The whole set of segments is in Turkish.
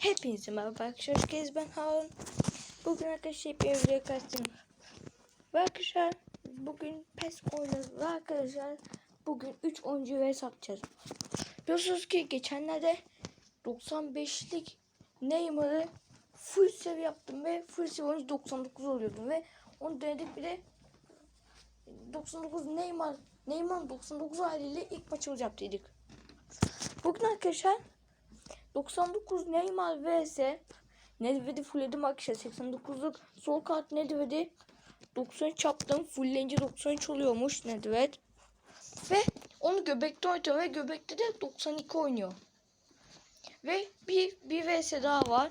Hepinize merhaba arkadaşlar. Geldiniz. Ben Harun. Bugün arkadaşlar bir video kaçtım. Ve arkadaşlar bugün PES. Ve arkadaşlar bugün 3 oyuncu ve satacağız. Biliyorsunuz ki geçenlerde 95'lik Neymar'ı full seviye yaptım ve full seviye oyuncu 99 oluyordum ve onu denedik bir de 99 Neymar Neymar 99 haliyle ilk maçımızı yaptıydık. Bugün arkadaşlar 99 Neymar vs. Nedved'i fullledim arkadaşlar 89'luk sol kart Nedved'i. 93 yaptım fullleyince 93 oluyormuş Nedved. Ve onu göbekte oynatıyorum ve göbekte de 92 oynuyor. Ve bir, bir vs daha var.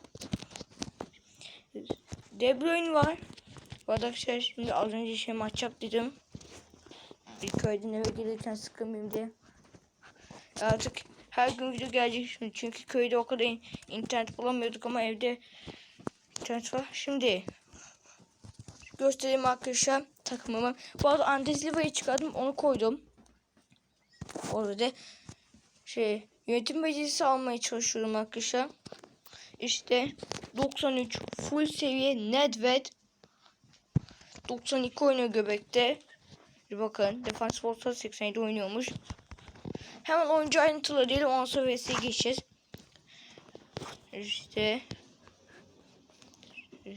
De Bruyne var. Arkadaşlar şimdi az önce şey maç yaptım bir köyden eve gelirken sıkılmayayım diye. Artık her gün video gelecek şimdi çünkü köyde o kadar in- internet bulamıyorduk ama evde internet var. Şimdi göstereyim arkadaşlar takımımı. Bu arada Andes Liva'yı çıkardım onu koydum. Orada şey yönetim becerisi almaya çalışıyorum arkadaşlar. İşte 93 full seviye Nedved 92 oynuyor göbekte. Bir bakın defans olsa 87 oynuyormuş. Hemen oyuncu ayrıntıları diyelim ondan sonra VS'ye geçeceğiz. İşte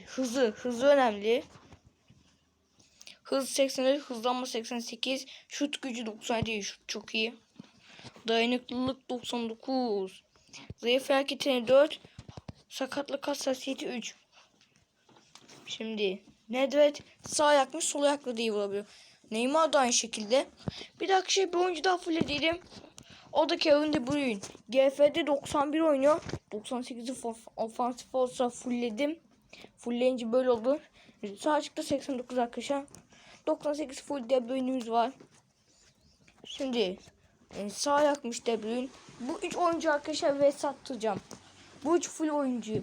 hızı, hızı önemli. Hız 84, hızlanma 88, şut gücü 97, şut çok iyi. Dayanıklılık 99, zayıf hareketini 4, sakatlık hassasiyeti 3. Şimdi Nedved sağ ayakmış sol ayakla da iyi vurabiliyor. Neymar da aynı şekilde. Bir dakika şey bir oyuncu daha full edelim. O da Kevin De Bruyne. GF'de 91 oynuyor. 98'i of- ofansif olsa fullledim. Fullleyince böyle oldu. Sağ açıkta 89 arkadaşlar. 98 full De Bruyne'imiz var. Şimdi e, sağ ayakmış De Bruyne. Bu üç oyuncu arkadaşlar ve satacağım. Bu üç full oyuncu.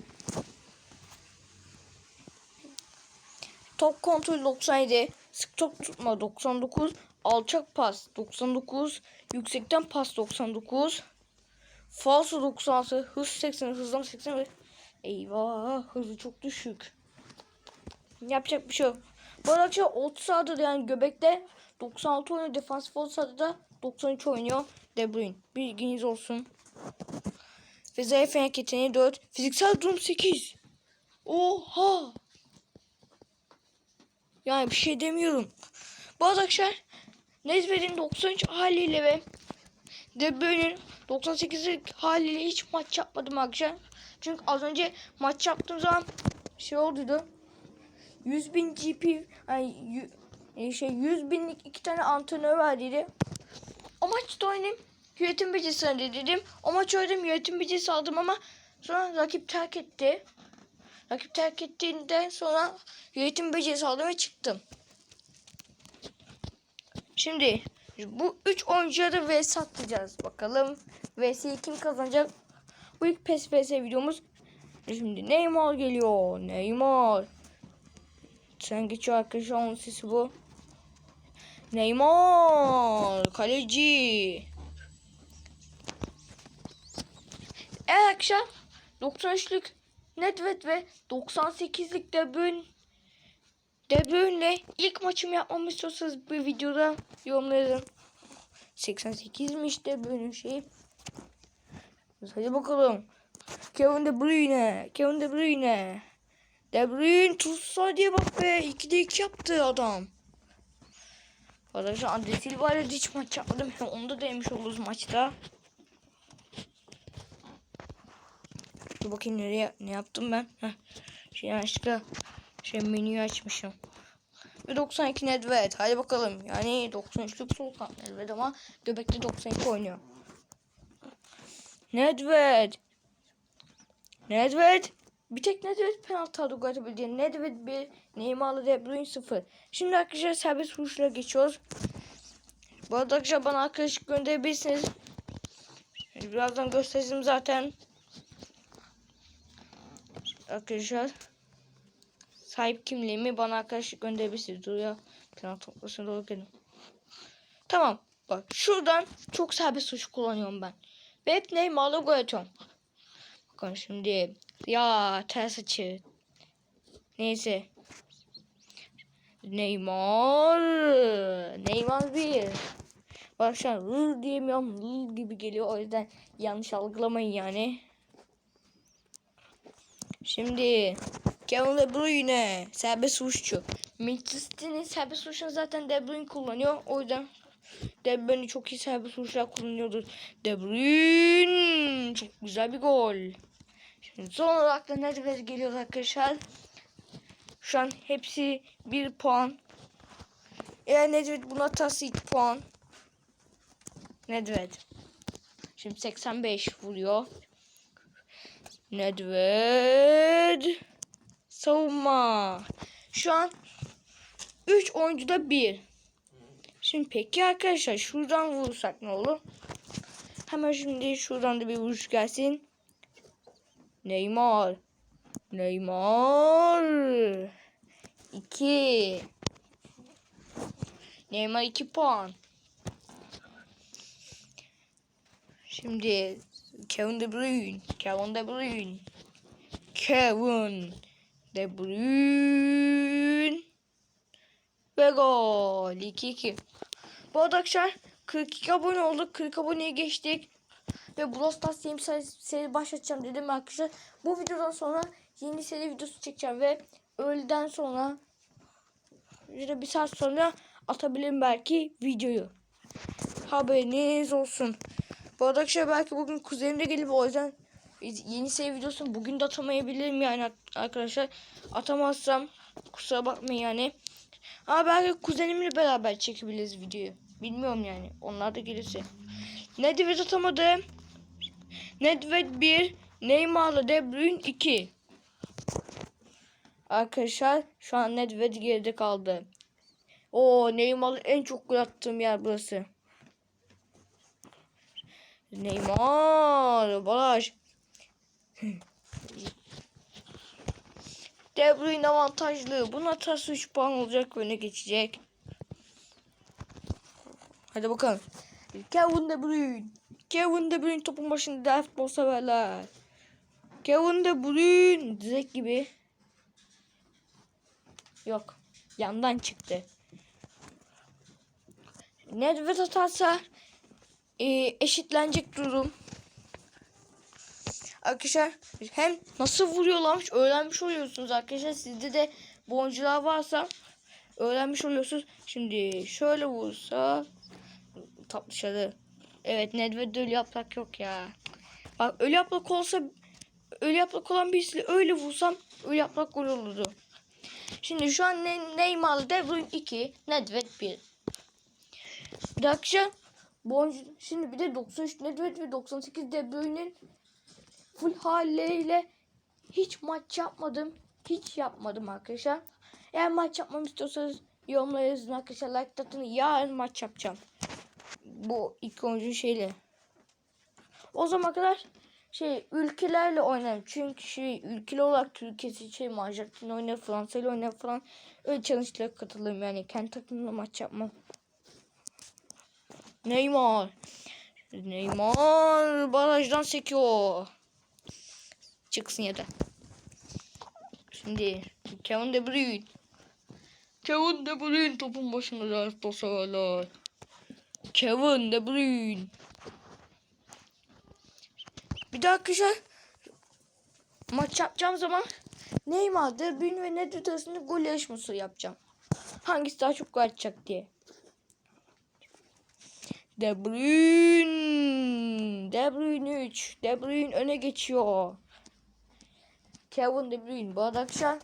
Top kontrol 97, sık top tutma 99, alçak pas 99, yüksekten pas 99, falso 96, hız 80, hızlan 80 ve eyvah hızı çok düşük. Yapacak bir şey yok. Bu arada arkadaşlar 30 sahada da yani göbekte 96 oynuyor, defansif 30 sahada da 93 oynuyor De Bruyne. Bilginiz olsun. Ve zayıf yeteneği 4, fiziksel durum 8. Oha! Yani bir şey demiyorum. Bu arkadaşlar Nezved'in 93 haliyle ve De Bruyne'in 98'lik haliyle hiç maç yapmadım arkadaşlar. Çünkü az önce maç yaptığım zaman şey olduydu. 100 bin GP yani e, şey 100 binlik iki tane antrenör verdiydi. O maçta oynayayım yönetim becerisi dedim. O maç oynadım yönetim becerisi aldım ama sonra rakip terk etti. Rakip terk ettiğinden sonra yönetim becerisi aldım ve çıktım. Şimdi bu üç oyuncuya da vs atacağız bakalım. vs'yi kim kazanacak? Bu ilk PES vs videomuz. Şimdi Neymar geliyor. Neymar. Sen geçiyor arkadaşlar onun sesi bu. Neymar. Kaleci. Evet arkadaşlar. 93'lük Nedved ve 98'lik De Bruyne De Bruyne'le ilk maçımı yapmamı istiyorsanız bir videoda yorumlayın. 88'miş De Bruyne'in şeyi. Hadi bakalım. Kevin De Bruyne. Kevin De Bruyne. De Bruyne tutsa diye bak be. 2'de 2 yaptı adam. Arkadaşlar Andre Silva ile hiç maç yapmadım. Onu da denemiş oluruz maçta. Dur bakayım nereye ne yaptım ben. Heh. Şey yanlışlıkla şey menüyü açmışım. Ve 92 Nedved. Hadi bakalım. Yani 93'lük sol kant Nedved ama göbekte 92 oynuyor. Nedved. Nedved. Bir tek Nedved penaltı aldı gol. Nedved 1, Neymar'la De Bruyne 0. Şimdi arkadaşlar serbest vuruşlara geçiyoruz. Bu arada arkadaşlar bana arkadaşlık gönderebilirsiniz. Birazdan göstereceğim zaten arkadaşlar sahip kimliğimi bana arkadaşlık gönderebilirsiniz. Dur ya. Plan toplasın doğru gelin. Tamam. Bak şuradan çok serbest suç kullanıyorum ben. Hep Neymar'la gol atıyorum. Bakın şimdi. Ya ters açı. Neyse. Neymar. Neymar bir. Bak şu an ır diyemiyorum. Ir gibi geliyor. O yüzden yanlış algılamayın yani. Şimdi Kevin De Bruyne serbest vuruşçu. Manchester City'nin serbest vuruşunu zaten De Bruyne kullanıyor. O yüzden De Bruyne çok iyi serbest vuruşlar kullanıyordur. De Bruyne çok güzel bir gol. Şimdi son olarak da Nedved geliyor arkadaşlar. Şu an hepsi bir puan. Eğer Nedved bunu atarsa 2 puan. Nedved. Şimdi 85 vuruyor. Nedved. Savunma. Şu an 3 oyuncuda 1. Şimdi peki arkadaşlar şuradan vurursak ne olur? Hemen şimdi şuradan da bir vuruş gelsin. Neymar. Neymar. 2. Neymar 2 puan. Şimdi Kevin De Bruyne. Kevin De Bruyne. Kevin De Bruyne. Ve gol. 2-2. Bu arada arkadaşlar 42 abone olduk. 40 aboneye geçtik. Ve Brawl Stars yeni seri, seri başlatacağım dedim arkadaşlar. Bu videodan sonra yeni seri videosu çekeceğim ve öğleden sonra işte bir saat sonra atabilirim belki videoyu. Haberiniz olsun. Bu arada arkadaşlar belki bugün kuzenim de gelip o yüzden yeni seri videosunu bugün de atamayabilirim yani arkadaşlar. Atamazsam kusura bakmayın yani. Ama belki kuzenimle beraber çekebiliriz videoyu. Bilmiyorum yani. Onlar da gelirse. Nedved atamadım. Nedved 1. Neymar'la De Bruyne 2. Arkadaşlar şu an Nedved geride kaldı. O Neymar'la en çok gol attığım yer burası. Neymar, Baraj. De Bruyne avantajlı. Bunun hatası 3 puan olacak öne geçecek. Hadi bakalım. Kevin De Bruyne. Kevin De Bruyne topun başında futbol severler. Kevin De Bruyne direkt gibi. Yok. Yandan çıktı. Nedved atarsa e, eşitlenecek durum. Arkadaşlar hem nasıl vuruyorlarmış öğrenmiş oluyorsunuz arkadaşlar. Sizde de bu oyuncular varsa öğrenmiş oluyorsunuz. Şimdi şöyle vursa dışarı. Evet Nedved ölü yaprak yok ya. Bak ölü yaprak olsa ölü yaprak olan birisi öyle vursam ölü yaprak olurdu. Şimdi şu an ne, Neymar'lı De Bruyne 2, Nedved 1. Bir bu oyuncu, şimdi bir de 93 Nedved ve 98 De Bruyne'nin full haliyle hiç maç yapmadım. Hiç yapmadım arkadaşlar. Eğer maç yapmamı istiyorsanız yorumlara yazın arkadaşlar. Like atın. Yarın maç yapacağım. Bu iki oyuncu şeyle. O zaman kadar şey ülkelerle oynarım. Çünkü şey ülkeli olarak Türkiye seçeyim. Arjantin oynar, Fransa oynar falan. Öyle challenge'lara katılırım yani. Kendi takımımla maç yapmam. Neymar. Neymar barajdan sekiyor. Çıksın ya da. Şimdi Kevin De Bruyne. Kevin De Bruyne topun başında ders basarlar. Kevin De Bruyne. Bir daha arkadaşlar maç yapacağım zaman Neymar, De Bruyne ve Nedved arasında gol yarışması yapacağım. Hangisi daha çok gol atacak diye. De Bruyne. De Bruyne 3. De Bruyne öne geçiyor. Kevin De Bruyne. Bu arada akşam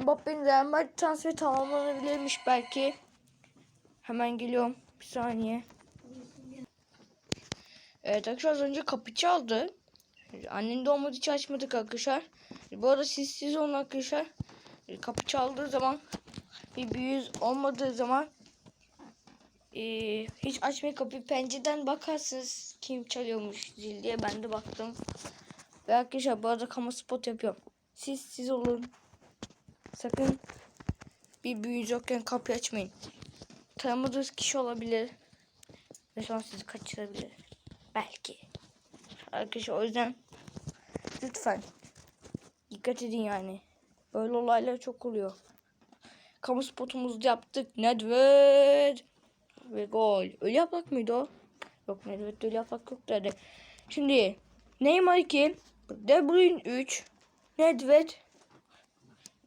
Mbappe'nin Real Madrid transferi tamamlanabilirmiş belki. Hemen geliyorum. Bir saniye. Evet arkadaşlar az önce kapı çaldı. Annem de olmadığı için açmadık arkadaşlar. Bu arada siz siz olun arkadaşlar. Kapı çaldığı zaman bir büyüz olmadığı zaman ee, hiç açmayın kapıyı pencereden bakarsınız kim çalıyormuş zil diye ben de baktım. Ve arkadaşlar bu arada kamu spot yapıyorum. Siz siz olun. Sakın bir büyücü yokken kapıyı açmayın. Tanımadığınız kişi olabilir. Ve sonra sizi kaçırabilir. Belki. Arkadaşlar o yüzden lütfen. Dikkat edin yani. Böyle olaylar çok oluyor. Kamu spotumuzu yaptık. Nedved. Ve gol. Ölü yaprak mıydı o? Yok Nedved ölü yaprak yok dedi. Şimdi Neymar 2. De Bruyne 3. Nedved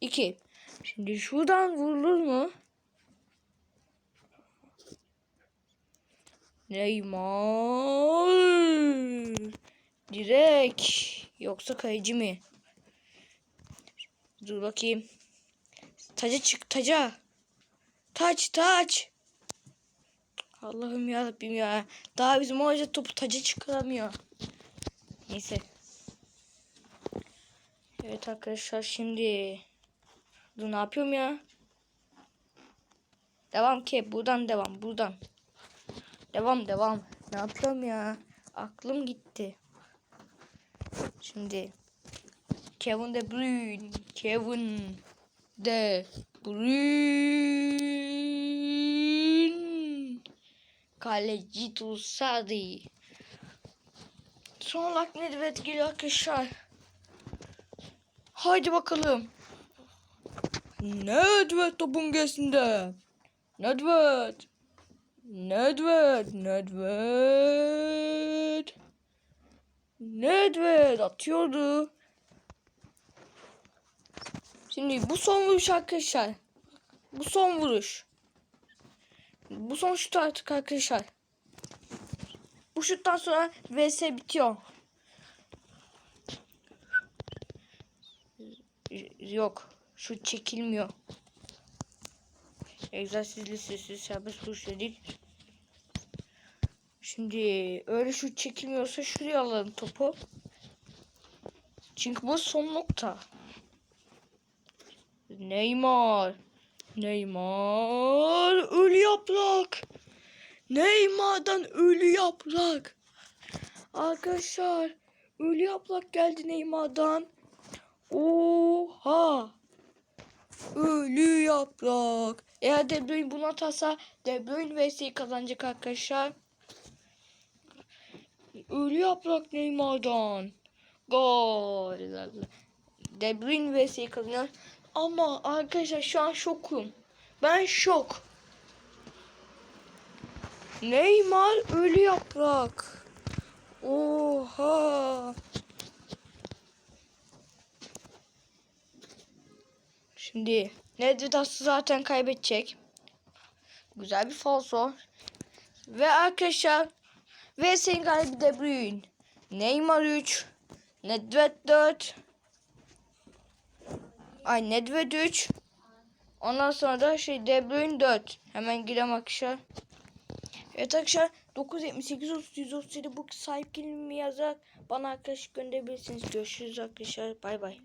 2. Şimdi şuradan vurulur mu? Neymar. Direkt. Yoksa kayıcı mı? Dur bakayım. Taca çık taca. Taç taç. Allah'ım ya Rabbim ya. Daha bizim hoca topu taca çıkaramıyor. Neyse. Evet arkadaşlar şimdi. Dur ne yapıyorum ya? Devam ki buradan devam buradan. Devam devam. Ne yapıyorum ya? Aklım gitti. Şimdi Kevin De Bruyne, Kevin De Bruyne. Kaleci Tursadi. Son olarak Nedved geliyor arkadaşlar. Haydi bakalım. Nedved topun gerisinde. Nedved. Nedved, Nedved. Nedved atıyordu. Şimdi bu son vuruş arkadaşlar. Bu son vuruş. Bu son şut artık arkadaşlar. Bu şuttan sonra vs bitiyor. Yok. Şut çekilmiyor. Egzersizli sessiz serbest vuruş dedik. Şimdi öyle şut çekilmiyorsa şuraya alalım topu. Çünkü bu son nokta. Neymar. Neymar. Ölü yaprak. Neymar'dan ölü yaprak. Arkadaşlar. Ölü yaprak geldi Neymar'dan. Oha. Ölü yaprak. Eğer De Bruyne bunu atarsa De Bruyne vs'yi kazanacak arkadaşlar. Ölü yaprak Neymar'dan. Gol. De Bruyne vs'yi kazanıyor. Ama arkadaşlar şu an şokum. Ben şok. Neymar ölü yaprak. Oha. Şimdi Nedved Aslı zaten kaybedecek. Güzel bir falso. Ve arkadaşlar VS'nin galibi De Bruyne. Neymar 3. Nedved 4. Ay Nedved 3. Ondan sonra da şey De Bruyne 4. Hemen girelim arkadaşlar. Evet arkadaşlar 978 30 137 bu sahip kelimemi yazarak bana arkadaş gönderebilirsiniz. Görüşürüz arkadaşlar. Bay bay.